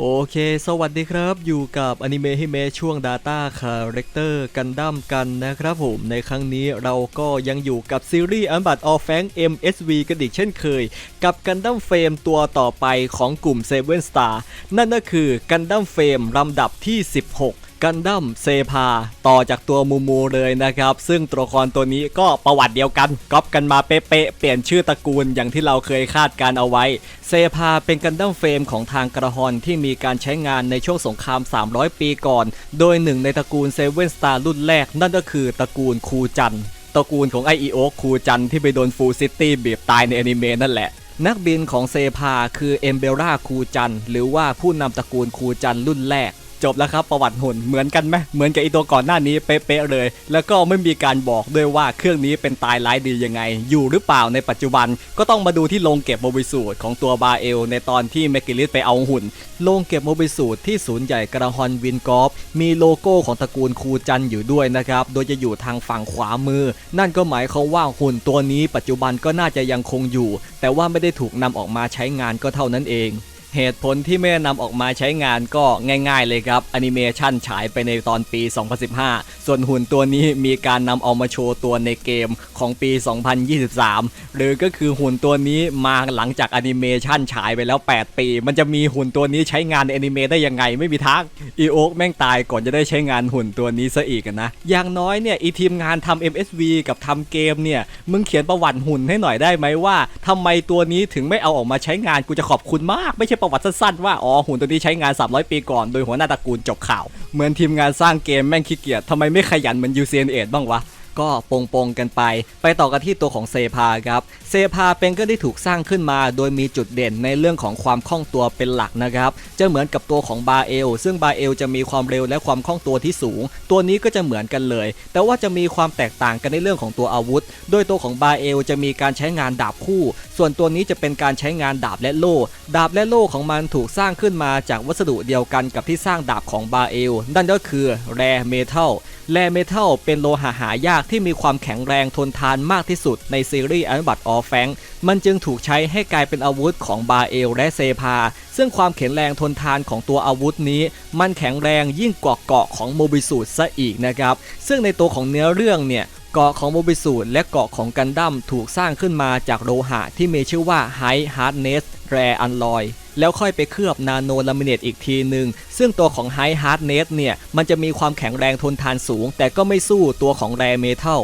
โอเค สวัสดีครับ อยู่กับอนิเมะฮิเมะช่วง Data Character กันดั้มกันนะครับผมในครั้งนี้เราก็ยังอยู่กับซีรีส์อันบัตออฟแฟง MSV กันอีกเช่นเคย กับกันดั้มเฟรมตัวต่อไปของกลุ่ม Seven Star นั่นก็คือกันดั้มเฟรมลำดับที่ 16 กันดั้มเซพาต่อจากตัวมูมูเลยนะครับ ซึ่งตัวละครตัวนี้ก็ประวัติเดียวกันก๊อปกันมาเป๊ะๆเปลี่ยนชื่อตระกูลอย่างที่เราเคยคาดการเอาไว้ เซพาเป็นกันดั้มเฟรมของทางกระหอนที่มีการใช้งานในช่วงสงคราม 300 ปีก่อน โดยหนึ่งในตระกูลเซเว่นสตาร์รุ่นแรก นั่นก็คือตระกูลคูจันตระกูลของไอเอโอคูจันที่ไปโดนฟูซิตี้บีบตายในอนิเมะนั่นแหละนักบินของเซพาคือเอมเบราคูจันหรือว่าผู้นำตระกูลคูจันรุ่นแรก จบแล้วครับประวัติหุ่นเหมือนกันไหมเหมือนกับอีตัวก่อนหน้านี้เป๊ะๆเลย แล้วก็ไม่มีการบอกด้วยว่าเครื่องนี้เป็นตายร้ายดียังไง อยู่หรือเปล่าในปัจจุบันก็ต้องมาดูที่โรงเก็บโมบิสูตรของตัวบาเอล ในตอนที่แมกิลิสไปเอาหุ่นโรงเก็บโมบิสูตรที่ศูนย์ใหญ่กระฮอนวินกอฟมีโลโก้ของตระกูลคูจันอยู่ด้วยนะครับโดยจะอยู่ทางฝั่งขวามือ นั่นก็หมายความว่าหุ่นตัวนี้ปัจจุบันก็น่าจะยังคงอยู่ แต่ว่าไม่ได้ถูกนำออกมาใช้งานก็เท่านั้นเอง เหตุผลที่ไม่นำออกมาใช้งานก็ง่าย ๆ เลยครับแอนิเมชันฉายไปในตอนปี 2015 ส่วนหุ่นตัวนี้มีการนำเอามาโชว์ตัวในเกมของปี 2023 หรือก็คือหุ่นตัวนี้มาหลังจากแอนิเมชันฉายไปแล้ว 8 ปี มันจะมีหุ่นตัวนี้ใช้งานในแอนิเมะได้ยังไงไม่มีทางอีโอ๊กแม่งตายก่อนจะได้ใช้งานหุ่นตัวนี้ซะอีกนะ อย่างน้อยเนี่ยอีทีมงานทำ MSV กับทำเกมเนี่ยมึงเขียนประวัติหุ่นให้หน่อยได้ไหมว่าทำไมตัวนี้ถึงไม่เอาออกมาใช้งานกูจะขอบคุณมากไม่ใช่ประวัติสั้นๆว่าอ๋อหุ่นตัวนี้ใช้งาน 300 ปีก่อนโดยหัวหน้าตระกูลจบข่าว เหมือนทีมงานสร้างเกมแม่งขี้เกียจทำไมไม่ขยันเหมือนยูเซนเอ็ดบ้างวะ ก็ปงปงๆกันไป ไปต่อกันที่ตัวของเซพาครับ เซพาเป็นก็ได้ถูกสร้างขึ้นมา โดยมีจุดเด่นในเรื่องของความคล่องตัวเป็นหลักนะครับจะเหมือนกับตัวของบาเอลซึ่งบาเอลจะมีความเร็วและความคล่องตัวที่สูง ตัวนี้ก็จะเหมือนกันเลย แต่ว่าจะมีความแตกต่างกันในเรื่องของตัวอาวุธ โดยตัวของบาเอลจะมีการใช้งานดาบคู่ ส่วนตัวนี้จะเป็นการใช้งานดาบและโล่ ดาบและโล่ของมันถูกสร้างขึ้นมาจากวัสดุเดียวกันกับที่สร้างดาบของบาเอลนั่นก็คือแร่เมทัล แร่เมทัลเป็นโลหะหายากที่มีความแข็งแรงทนทานมากที่สุดในซีรีส์อันบัตออฟแฟงมันจึงถูกใช้ให้กลายเป็นอาวุธของบาเอลและเซพา ซึ่งความแข็งแรงทนทานของตัวอาวุธนี้ มันแข็งแรงยิ่งกว่าเกาะของโมบิสูตซะอีกนะครับ ซึ่งในตัวของเนื้อเรื่องเนี่ยเกาะของโมบิสูตและเกาะของกันดั้มถูกสร้างขึ้นมาจากโลหะที่มีชื่อว่าไฮฮาร์ดเนสแรอันลอย แล้วค่อยไปเคลือบนาโนลามิเนตอีกทีหนึ่งซึ่งตัวของไฮฮาร์ดเนสเนี่ย มันจะมีความแข็งแรงทนทานสูง แต่ก็ไม่สู้ตัวของแรเมทัล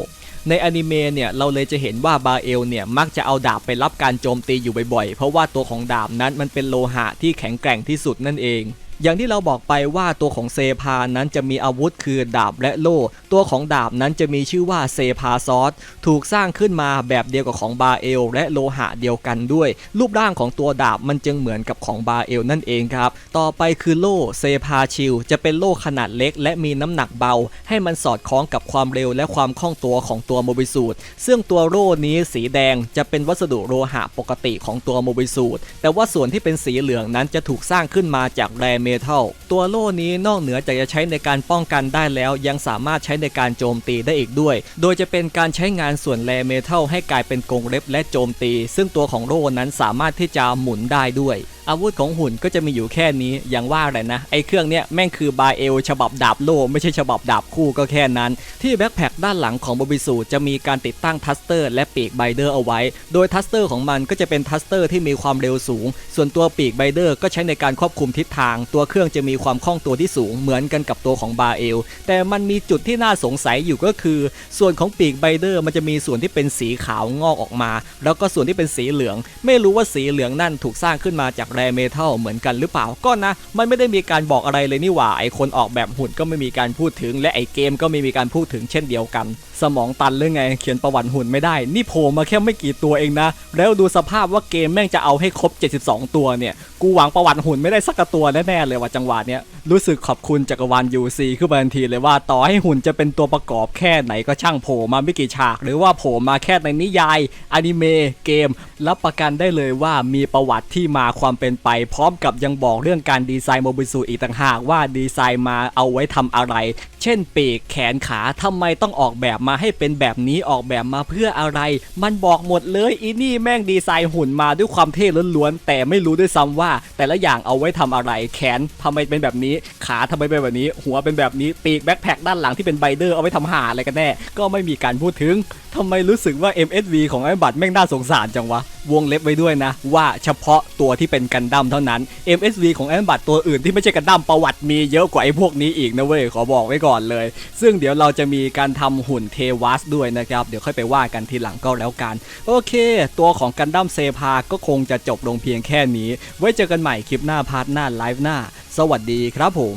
ในอนิเมะเนี่ยเราเลยจะเห็นว่าบาเอลเนี่ยมักจะเอาดาบไปรับการโจมตีอยู่บ่อยๆ เพราะว่าตัวของดาบนั้นมันเป็นโลหะที่แข็งแกร่งที่สุดนั่นเอง อย่างที่เราบอกไปว่าตัวของเซพานั้นจะมีอาวุธคือดาบและโล่ ตัวของดาบนั้นจะมีชื่อว่าเซพาซอสถูกสร้างขึ้นมาแบบเดียวกับของบาเอล และโลหะเดียวกันด้วย รูปร่างของตัวดาบมันจึงเหมือนกับของบาเอลนั่นเองครับ ต่อไปคือโล่เซพาชิลจะเป็นโล่ขนาดเล็ก และมีน้ำหนักเบา ให้มันสอดคล้องกับความเร็วและความคล่องตัวของตัวโมบิสูตซึ่งตัวโล่นี้สีแดงจะเป็นวัสดุโลหะปกติของตัวโมบิสูตแต่ว่าส่วนที่เป็นสีเหลืองนั้นจะถูกสร้างขึ้นมาจากแรเมทัลตัวโล่นี้นอกเหนือจากจะใช้ในการป้องกันได้แล้ว ยังสามารถใช้ในการโจมตีได้อีกด้วย โดยจะเป็นการใช้งานส่วนแรเมทัลให้กลายเป็นกรงเล็บและโจมตี ซึ่งตัวของโล่นั้นสามารถที่จะหมุนได้ด้วย อาวุธของหุ่นก็จะมีอยู่แค่นี้อย่างว่าแหละนะ ไอ้เครื่องเนี้ยแม่งคือบาเอลฉบับดาบโล่ไม่ใช่ฉบับดาบคู่ก็แค่นั้น ที่แบ็คแพคด้านหลังของโบบิสูจะมีการติดตั้งทัสเตอร์และปีกไบเดอร์เอาไว้ โดยทัสเตอร์ของมันก็จะเป็นทัสเตอร์ที่มีความเร็วสูง ส่วนตัวปีกไบเดอร์ก็ใช้ในการควบคุมทิศทาง ตัวเครื่องจะมีความคล่องตัวที่สูงเหมือนกันกับตัวของบาเอลแต่มันมีจุดที่น่าสงสัยอยู่ก็คือ ส่วนของปีกไบเดอร์มันจะมีส่วนที่เป็นสีขาวงอกออกมา แล้วก็ส่วนที่เป็นสีเหลือง ไม่รู้ว่าสีเหลืองนั่นถูกสร้างขึ้นมาจากแรเมทัลเหมือนกันหรือเปล่าก็นะ มันไม่ได้มีการบอกอะไรเลยนี่หว่าไอคนออกแบบหุ่นก็ไม่มีการพูดถึง และไอเกมก็ไม่มีการพูดถึงเช่นเดียวกัน สมองตันหรือไง เขียนประวัติหุ่นไม่ได้ นี่โผล่มาแค่ไม่กี่ตัวเองนะ แล้วดูสภาพว่าเกมแม่งจะเอาให้ครบ 72 ตัวเนี่ย กูหวังประวัติหุ่นไม่ได้สักตัวแน่ๆเลยว่าจังหวะเนี้ย รู้สึกขอบคุณจักรวาล UC ขึ้นมาทันทีเลยว่าต่อให้หุ่นจะเป็นตัวประกอบแค่ไหนก็ช่างโผล่มาไม่กี่ฉาก หรือว่าโผล่มาแค่ในนิยายอนิเมะเกม รับประกันได้เลยว่ามีประวัติที่มาความเป็นไป พร้อมกับยังบอกเรื่องการดีไซน์โมบิสูอีกต่างหากว่าดีไซน์มาเอาไว้ทำอะไร เช่นปีกแขนขาทำไมต้องออกแบบมาให้เป็นแบบนี้ออกแบบมาเพื่ออะไร มันบอกหมดเลยอีนี่แม่งดีไซน์หุ่นมาด้วยความเท่ล้วนๆแต่ไม่รู้ด้วยซ้ำว่า แต่ละอย่างเอาไว้ทำอะไรแขนทำไมเป็นแบบนี้ขาทำไมเป็นแบบนี้ หัวเป็นแบบนี้ปีกแบ็คแพคด้านหลังที่เป็นไบเดอร์เอาไว้ทำหาอะไรกันแน่ ก็ไม่มีการพูดถึงทำไมรู้สึกว่า MSV ของไอ้บัตรแม่งน่าสงสารจังวะ วงเล็บไว้ด้วยนะ ว่าเฉพาะตัวที่เป็นกันดั้มเท่านั้น MSV ของไอ้บัตรตัวอื่นที่ไม่ใช่กันดั้มประวัติมีเยอะกว่าไอ้พวกนี้อีกนะเว้ยขอบอกไว้ก่อนเลย ซึ่งเดี๋ยวเราจะมีการทำหุ่นเทวัสด้วยนะครับ เดี๋ยวค่อยไปว่ากันทีหลังก็แล้วกัน โอเค ตัวของกันดั้มเซพาก็คงจะจบลงเพียงแค่นี้ ไว้เจอกันใหม่คลิปหน้าพาร์ทหน้าไลฟ์หน้า สวัสดีครับผม